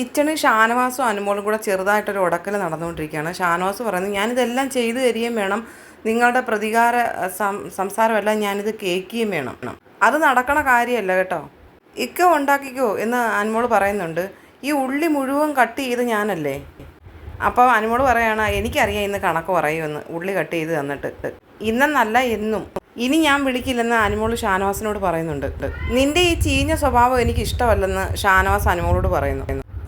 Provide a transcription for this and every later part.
കിച്ചണിൽ ഷാനവാസും അനുമോളും കൂടെ ചെറുതായിട്ടൊരു ഉടക്കൽ നടന്നുകൊണ്ടിരിക്കുകയാണ്. ഷാനവാസ് പറയുന്നത് ഞാനിതെല്ലാം ചെയ്തു തരികയും വേണം. നിങ്ങളുടെ പ്രതികാര സംസാരമെല്ലാം ഞാനിത് കേൾക്കുകയും വേണം. അത് നടക്കണ കാര്യമല്ല കേട്ടോ. ഇക്ക ഉണ്ടാക്കിക്കോ എന്ന് അനുമോൾ പറയുന്നുണ്ട്. ഈ ഉള്ളി മുഴുവൻ കട്ട് ചെയ്ത് ഞാനല്ലേ? അപ്പോൾ അനുമോൾ പറയാണ് എനിക്കറിയാം ഇന്ന് കണക്ക് പറയുമെന്ന്. ഉള്ളി കട്ട് ചെയ്ത് തന്നിട്ട്. ഇന്നെന്നല്ല എന്നും. ഇനി ഞാൻ വിളിക്കില്ലെന്ന് അനുമോൾ ഷാനവാസിനോട് പറയുന്നുണ്ട്. നിന്റെ ഈ ചീഞ്ഞ സ്വഭാവം എനിക്ക് ഇഷ്ടമല്ലെന്ന് ഷാനവാസ് അനുമോളോട് പറയുന്നു.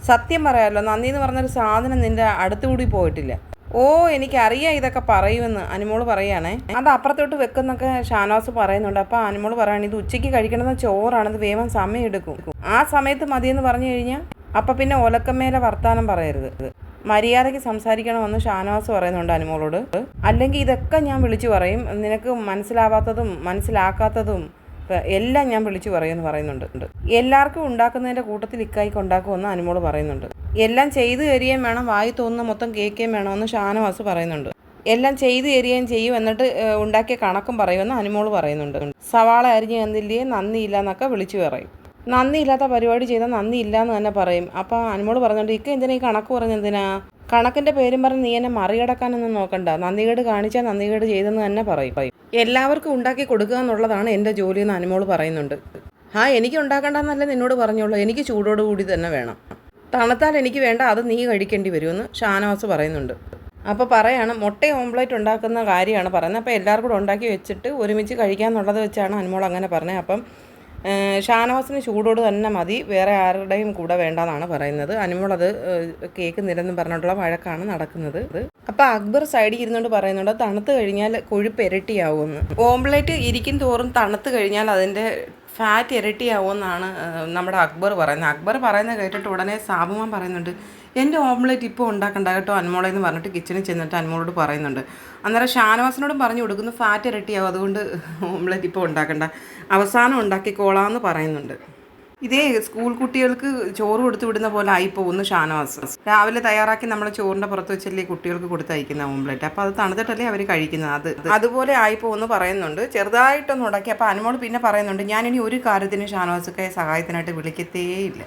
സത്യം പറയാമല്ലോ നന്ദി എന്ന് പറഞ്ഞൊരു സാധനം നിന്റെ അടുത്തുകൂടി പോയിട്ടില്ല. ഓ എനിക്കറിയാം ഇതൊക്കെ പറയുമെന്ന് അനുമോൾ പറയുകയാണേ അത് അപ്പുറത്തോട്ട് വെക്കുന്നൊക്കെ ഷാനവാസ് പറയുന്നുണ്ട്. അപ്പോൾ അനുമോൾ പറയുകയാണ് ഇത് ഉച്ചയ്ക്ക് കഴിക്കണമെന്ന ചോറാണ് അത് വേഗം സമയം എടുക്കും. ആ സമയത്ത് മതിയെന്ന് പറഞ്ഞു കഴിഞ്ഞാൽ അപ്പം പിന്നെ ഒലക്കമേലെ വർത്താനം പറയരുത്. മര്യാദയ്ക്ക് സംസാരിക്കണമെന്ന് ഷാനവാസ് പറയുന്നുണ്ട് അനുമോളോട്. അല്ലെങ്കിൽ ഇതൊക്കെ ഞാൻ വിളിച്ചു പറയും. നിനക്ക് മനസ്സിലാവാത്തതും മനസ്സിലാക്കാത്തതും എല്ലാം ഞാൻ വിളിച്ചു പറയുമെന്ന് പറയുന്നുണ്ട്. എല്ലാവർക്കും ഉണ്ടാക്കുന്നതിന്റെ കൂട്ടത്തിൽ ഇക്കായിക്ക് ഉണ്ടാക്കുമെന്ന് അനുമോൾ പറയുന്നുണ്ട്. എല്ലാം ചെയ്തു തരികയും വേണം വായി തോന്നുന്ന മൊത്തം കേൾക്കുകയും വേണമെന്ന് ഷാനവാസ് പറയുന്നുണ്ട്. എല്ലാം ചെയ്തു തരികയും ചെയ്യും എന്നിട്ട് ഉണ്ടാക്കിയ കണക്കും പറയുമെന്ന് അനുമോൾ പറയുന്നുണ്ട്. സവാള അരിഞ്ഞ് തന്നില്ലേ നന്ദിയില്ല എന്നൊക്കെ വിളിച്ചു പറയും. നന്ദിയില്ലാത്ത പരിപാടി ചെയ്താൽ നന്ദി ഇല്ല എന്ന് തന്നെ പറയും. അപ്പോൾ അനുമോൾ പറഞ്ഞുകൊണ്ട് ഇക്ക എന്തിനാ ഈ കണക്ക് പറഞ്ഞെന്തിനാ? കണക്കിന്റെ പേരും പറഞ്ഞ് നീ എന്നെ മറികടക്കാനൊന്നും നോക്കണ്ട. നന്ദികേട് കാണിച്ചാൽ നന്ദികേട് ചെയ്തെന്ന് തന്നെ പറയും. എല്ലാവർക്കും ഉണ്ടാക്കി കൊടുക്കുക എന്നുള്ളതാണ് എന്റെ ജോലി എന്ന് അനുമോൾ പറയുന്നുണ്ട്. ആ എനിക്ക് ഉണ്ടാക്കണ്ടെന്നല്ലേ നിന്നോട് പറഞ്ഞോളൂ. എനിക്ക് ചൂടോട് കൂടി തന്നെ വേണം. തണുത്താൽ എനിക്ക് വേണ്ട അത് നീ കഴിക്കേണ്ടി വരുമെന്ന് ഷാനവാസ് പറയുന്നുണ്ട്. അപ്പോൾ പറയാണ് മുട്ട ഓംപ്ലേറ്റ് ഉണ്ടാക്കുന്ന കാര്യമാണ് പറയുന്നത്. അപ്പോൾ എല്ലാവർക്കും കൂടെ ഉണ്ടാക്കി വെച്ചിട്ട് ഒരുമിച്ച് കഴിക്കാമെന്നുള്ളത് വെച്ചാണ് അനുമോൾ അങ്ങനെ പറഞ്ഞത്. അപ്പം ഷാനവാസിന് ചൂടോട് തന്നെ മതി. വേറെ ആരുടെയും കൂടെ വേണ്ടെന്നാണ് പറയുന്നത്. അനുമോളത് കേൾക്കുന്നില്ലെന്നും പറഞ്ഞിട്ടുള്ള വഴക്കാണ് നടക്കുന്നത്. അപ്പോൾ അക്ബർ സൈഡിൽ ഇരുന്നുകൊണ്ട് പറയുന്നുണ്ട് തണുത്ത് കഴിഞ്ഞാൽ കൊഴുപ്പ് ഇരട്ടിയാവുമെന്ന്. ഓംപ്ലേറ്റ് ഇരിക്കും തോറും തണുത്ത് കഴിഞ്ഞാൽ അതിന്റെ ഫാറ്റ് ഇരട്ടിയാവുമെന്നാണ് നമ്മുടെ അക്ബർ പറയുന്നത്. അക്ബർ പറയുന്നത് കേട്ടിട്ട് ഉടനെ സാബുമാൻ പറയുന്നുണ്ട് എന്റെ ഓംലെറ്റ് ഇപ്പോൾ ഉണ്ടാക്കണ്ട കേട്ടോ അനുമോളെ എന്ന് പറഞ്ഞിട്ട് കിച്ചണിൽ ചെന്നിട്ട് അനുമോളോട് പറയുന്നുണ്ട്. അന്നേരം ഷാനവാസിനോടും പറഞ്ഞു കൊടുക്കുന്നു ഫാറ്റ് ഇരട്ടിയാവും അതുകൊണ്ട് ഓംലെറ്റ് ഇപ്പോൾ ഉണ്ടാക്കണ്ട. അവസാനം ഉണ്ടാക്കിക്കോളാം എന്ന് പറയുന്നുണ്ട്. ഇതേ സ്കൂൾ കുട്ടികൾക്ക് ചോറ് കൊടുത്തു വിടുന്ന പോലെ ആയി പോകുന്നു ഷാനവാസ്. രാവിലെ തയ്യാറാക്കി നമ്മൾ ചോറിന്റെ പുറത്ത് വെച്ചല്ലേ കുട്ടികൾക്ക് കൊടുത്തയക്കുന്ന ഓംലെറ്റ്. അപ്പോൾ അത് തണുത്തിട്ടല്ലേ അവർ കഴിക്കുന്നത്? അത് അതുപോലെ ആയി പോകുന്നു പറയുന്നുണ്ട്. ചെറുതായിട്ടൊന്ന് ഉടക്കി. അപ്പോൾ അനുമോൾ പിന്നെ പറയുന്നുണ്ട് ഞാനിനി ഒരു കാര്യത്തിന് ഷാനവാസൊക്കെ സഹായത്തിനായിട്ട് വിളിക്കത്തേയില്ല.